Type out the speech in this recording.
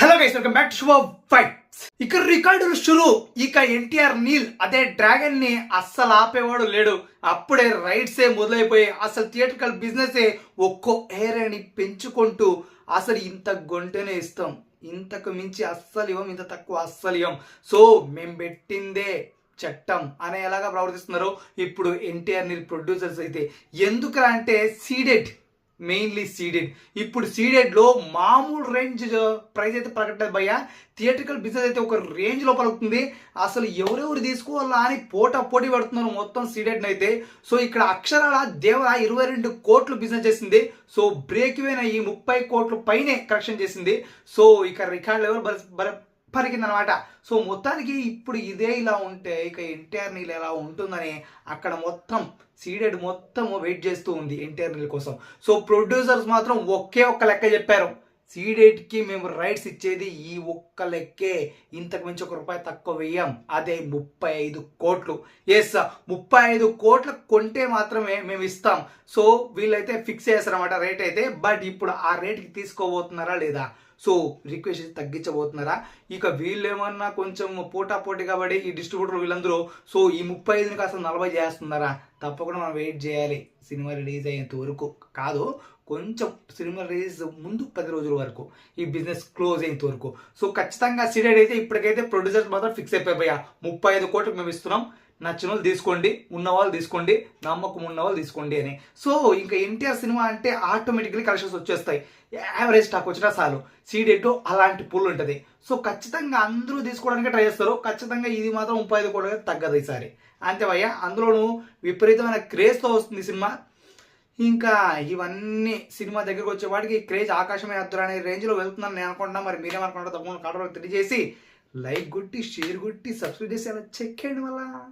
Hello guys welcome back to శుభ fights ఇక రికార్డులు షురు. ఇక ఎన్టీఆర్ నీల్ అదే డ్రాగన్ని అస్సలు ఆపేవాడు లేడు. అప్పుడే రైడ్సే మొదలైపోయి అసలు థియేట్రికల్ బిజినెస్ ఒక్కో ఏరియాని పెంచుకుంటూ అసలు ఇంత గొంటెనే ఇస్తాం. ఇంతకు మించి అస్సలు ఇవ్వం ఇంత తక్కువ అస్సలు ఇవ్వం. సో మేము పెట్టిందే చట్టం అనేలాగా ప్రవర్తిస్తున్నారు. ఇప్పుడు ఎన్టీఆర్ నీల్ ప్రొడ్యూసర్స్ అయితే. ఎందుకురా అంటే సీడెడ్ మెయిన్లీ సీడెడ్ ఇప్పుడు సీడెడ్లో మామూలు రేంజ్ ప్రైస్ అయితే ప్రకటన భయ్య. థియేట్రికల్ బిజినెస్ అయితే ఒక రేంజ్లో పలుకుతుంది. అసలు ఎవరెవరు తీసుకోవాలా అని పోట పోటీ పడుతున్నారు మొత్తం సీడెడ్ అయితే. సో ఇక్కడ అక్షరాల దేవర ఇరవై రెండు కోట్లు బిజినెస్ చేసింది. సో బ్రేక్ ఈవెన్ ఈ ముప్పై కోట్లు పైనే కరెక్షన్ చేసింది. సో ఇక రికార్డ్ లెవెల్ పరికిందనమాట. సో మొత్తానికి ఇప్పుడు ఇదే ఇలా ఉంటే ఇక ఎన్టీఆర్ నీళ్ళు ఎలా ఉంటుందని అక్కడ మొత్తం సీడెడ్ మొత్తం వెయిట్ చేస్తూ ఉంది ఎన్టీఆర్ నీళ్ళ కోసం. సో ప్రొడ్యూసర్స్ మాత్రం ఒకే ఒక్క లెక్క చెప్పారు. సీడెడ్కి మేము రైట్స్ ఇచ్చేది ఈ ఒక్క లెక్కే. ఇంతకు మించి ఒక రూపాయి తక్కువ వేయం అదే ముప్పై ఐదు కోట్లు. ఎస్ ముప్పై ఐదు కోట్లు కొంటే మాత్రమే మేము ఇస్తాం. సో వీళ్ళైతే ఫిక్స్ చేస్తారన్నమాట రేట్ అయితే. బట్ ఇప్పుడు ఆ రేట్కి తీసుకోబోతున్నారా లేదా? సో రిక్వెస్ట్ తగ్గించబోతున్నారా? ఇక వీళ్ళు ఏమన్నా కొంచెం పోటా పోటీ కాబట్టి ఈ డిస్ట్రిబ్యూటర్ వీళ్ళందరూ సో ఈ ముప్పై ఐదుని కాస్త నలభై చేస్తున్నారా? తప్పకుండా మనం వెయిట్ చేయాలి. సినిమా రిలీజ్ అయ్యేంత వరకు కాదు కొంచెం సినిమా రిలీజ్ ముందు పది రోజుల వరకు ఈ బిజినెస్ క్లోజ్ అయ్యేంత వరకు. సో ఖచ్చితంగా సీడెడ్ అయితే ఇప్పటికైతే ప్రొడ్యూసర్స్ మాత్రం ఫిక్స్ అయిపోయా ముప్పై ఐదు కోట్లు మేము ఇస్తున్నాం నచ్చిన వాళ్ళు తీసుకోండి ఉన్న వాళ్ళు తీసుకోండి నమ్మకం ఉన్న వాళ్ళు తీసుకోండి అని. సో ఇంకా ఎన్టీఆర్ సినిమా అంటే ఆటోమేటిక్లీ కలెక్షన్స్ వచ్చేస్తాయి. యావరేజ్ స్టాక్ వచ్చినా చాలు. సీడెట్ అలాంటి పుల్ ఉంటుంది. సో ఖచ్చితంగా అందరూ తీసుకోవడానికి ట్రై చేస్తారు. ఖచ్చితంగా ఇది మాత్రం ముప్పై ఐదు కోట్లకి తగ్గదు ఈసారి. అంతే భయ్య. అందులోనూ విపరీతమైన క్రేజ్తో వస్తుంది సినిమా. ఇంకా ఇవన్నీ సినిమా దగ్గరకు వచ్చే వాటికి క్రేజ్ ఆకాశమే అద్దరు అనే రేంజ్లో వెళ్తుందని నేను అనుకుంటున్నా. మరి మీరేమనుకుంటారో తప్పకుండా కాటలో తెలియజేసి లైక్ కొట్టి షేర్ కొట్టి సబ్స్క్రైబ్ చేసి అలా చెక్కండి మళ్ళా.